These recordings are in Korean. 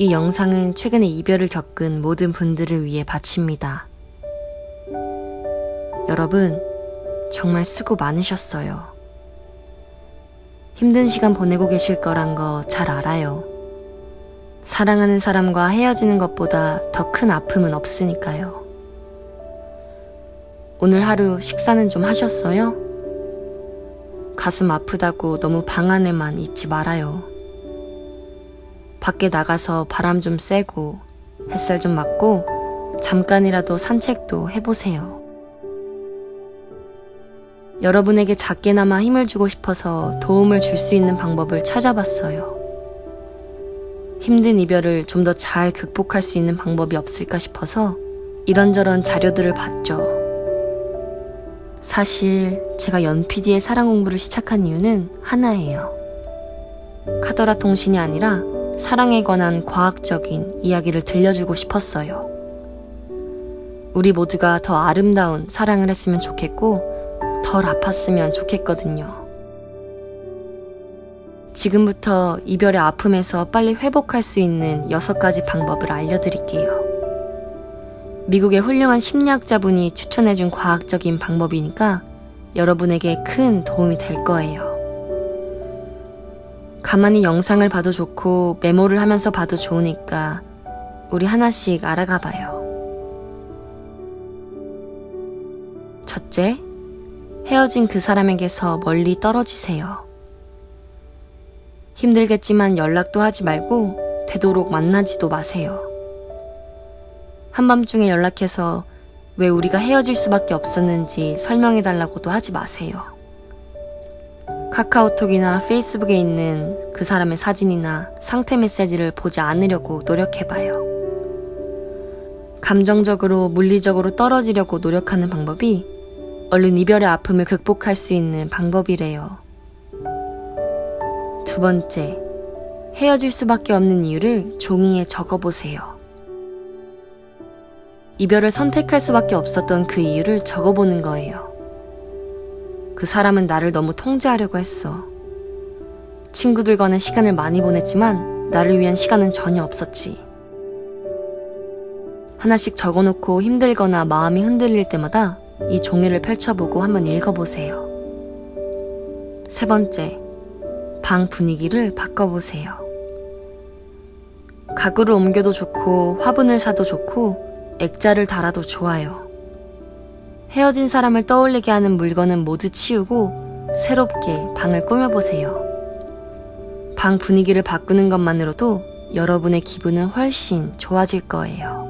이 영상은 최근에 이별을 겪은 모든 분들을 위해 바칩니다. 여러분, 정말 수고 많으셨어요. 힘든 시간 보내고 계실 거란 거 잘 알아요. 사랑하는 사람과 헤어지는 것보다 더 큰 아픔은 없으니까요. 오늘 하루 식사는 좀 하셨어요? 가슴 아프다고 너무 방 안에만 있지 말아요. 밖에 나가서 바람 좀 쐬고 햇살 좀 맞고 잠깐이라도 산책도 해보세요. 여러분에게 작게나마 힘을 주고 싶어서 도움을 줄 수 있는 방법을 찾아봤어요. 힘든 이별을 좀 더 잘 극복할 수 있는 방법이 없을까 싶어서 이런저런 자료들을 봤죠. 사실 제가 연PD의 사랑 공부를 시작한 이유는 하나예요. 카더라 통신이 아니라 사랑에 관한 과학적인 이야기를 들려주고 싶었어요. 우리 모두가 더 아름다운 사랑을 했으면 좋겠고, 덜 아팠으면 좋겠거든요. 지금부터 이별의 아픔에서 빨리 회복할 수 있는 여섯 가지 방법을 알려드릴게요. 미국의 훌륭한 심리학자분이 추천해준 과학적인 방법이니까 여러분에게 큰 도움이 될 거예요. 가만히 영상을 봐도 좋고 메모를 하면서 봐도 좋으니까 우리 하나씩 알아가 봐요. 첫째, 헤어진 그 사람에게서 멀리 떨어지세요. 힘들겠지만 연락도 하지 말고 되도록 만나지도 마세요. 한밤중에 연락해서 왜 우리가 헤어질 수밖에 없었는지 설명해달라고도 하지 마세요. 카카오톡이나 페이스북에 있는 그 사람의 사진이나 상태 메시지를 보지 않으려고 노력해봐요. 감정적으로, 물리적으로 떨어지려고 노력하는 방법이 얼른 이별의 아픔을 극복할 수 있는 방법이래요. 두 번째, 헤어질 수밖에 없는 이유를 종이에 적어보세요. 이별을 선택할 수밖에 없었던 그 이유를 적어보는 거예요. 그 사람은 나를 너무 통제하려고 했어. 친구들과는 시간을 많이 보냈지만 나를 위한 시간은 전혀 없었지. 하나씩 적어놓고 힘들거나 마음이 흔들릴 때마다 이 종이를 펼쳐보고 한번 읽어보세요. 세 번째, 방 분위기를 바꿔보세요. 가구를 옮겨도 좋고 화분을 사도 좋고 액자를 달아도 좋아요. 헤어진 사람을 떠올리게 하는 물건은 모두 치우고 새롭게 방을 꾸며보세요. 방 분위기를 바꾸는 것만으로도 여러분의 기분은 훨씬 좋아질 거예요.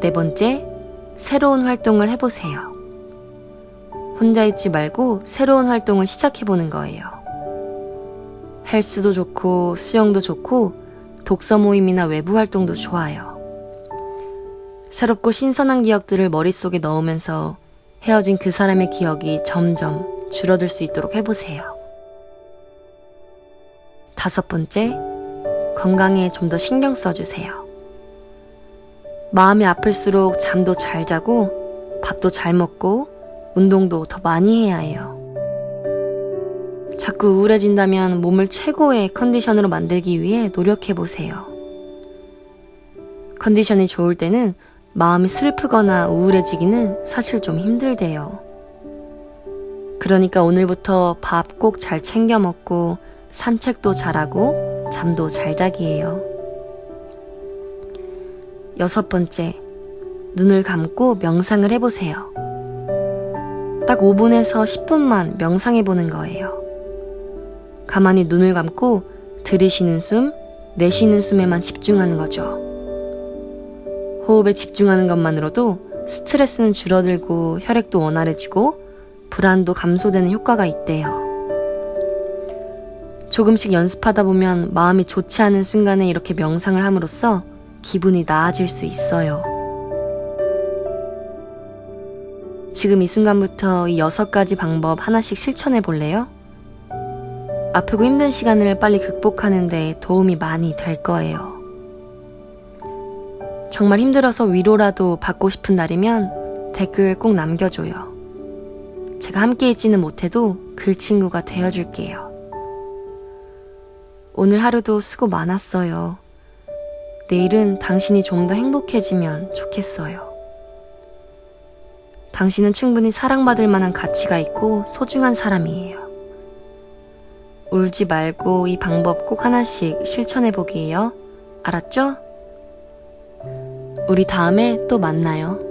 네 번째, 새로운 활동을 해보세요. 혼자 있지 말고 새로운 활동을 시작해보는 거예요. 헬스도 좋고 수영도 좋고 독서 모임이나 외부 활동도 좋아요. 새롭고 신선한 기억들을 머릿속에 넣으면서 헤어진 그 사람의 기억이 점점 줄어들 수 있도록 해보세요. 다섯 번째, 건강에 좀 더 신경 써주세요. 마음이 아플수록 잠도 잘 자고, 밥도 잘 먹고, 운동도 더 많이 해야 해요. 자꾸 우울해진다면 몸을 최고의 컨디션으로 만들기 위해 노력해보세요. 컨디션이 좋을 때는 마음이 슬프거나 우울해지기는 사실 좀 힘들대요. 그러니까 오늘부터 밥 꼭 잘 챙겨 먹고 산책도 잘하고 잠도 잘 자기예요. 여섯 번째, 눈을 감고 명상을 해보세요. 딱 5분에서 10분만 명상해 보는 거예요. 가만히 눈을 감고 들이쉬는 숨, 내쉬는 숨에만 집중하는 거죠. 호흡에 집중하는 것만으로도 스트레스는 줄어들고 혈액도 원활해지고 불안도 감소되는 효과가 있대요. 조금씩 연습하다 보면 마음이 좋지 않은 순간에 이렇게 명상을 함으로써 기분이 나아질 수 있어요. 지금 이 순간부터 이 여섯 가지 방법 하나씩 실천해 볼래요? 아프고 힘든 시간을 빨리 극복하는데 도움이 많이 될 거예요. 정말 힘들어서 위로라도 받고 싶은 날이면 댓글 꼭 남겨줘요. 제가 함께 있지는 못해도 글친구가 되어줄게요. 오늘 하루도 수고 많았어요. 내일은 당신이 좀 더 행복해지면 좋겠어요. 당신은 충분히 사랑받을 만한 가치가 있고 소중한 사람이에요. 울지 말고 이 방법 꼭 하나씩 실천해 보기예요. 알았죠? 우리 다음에 또 만나요.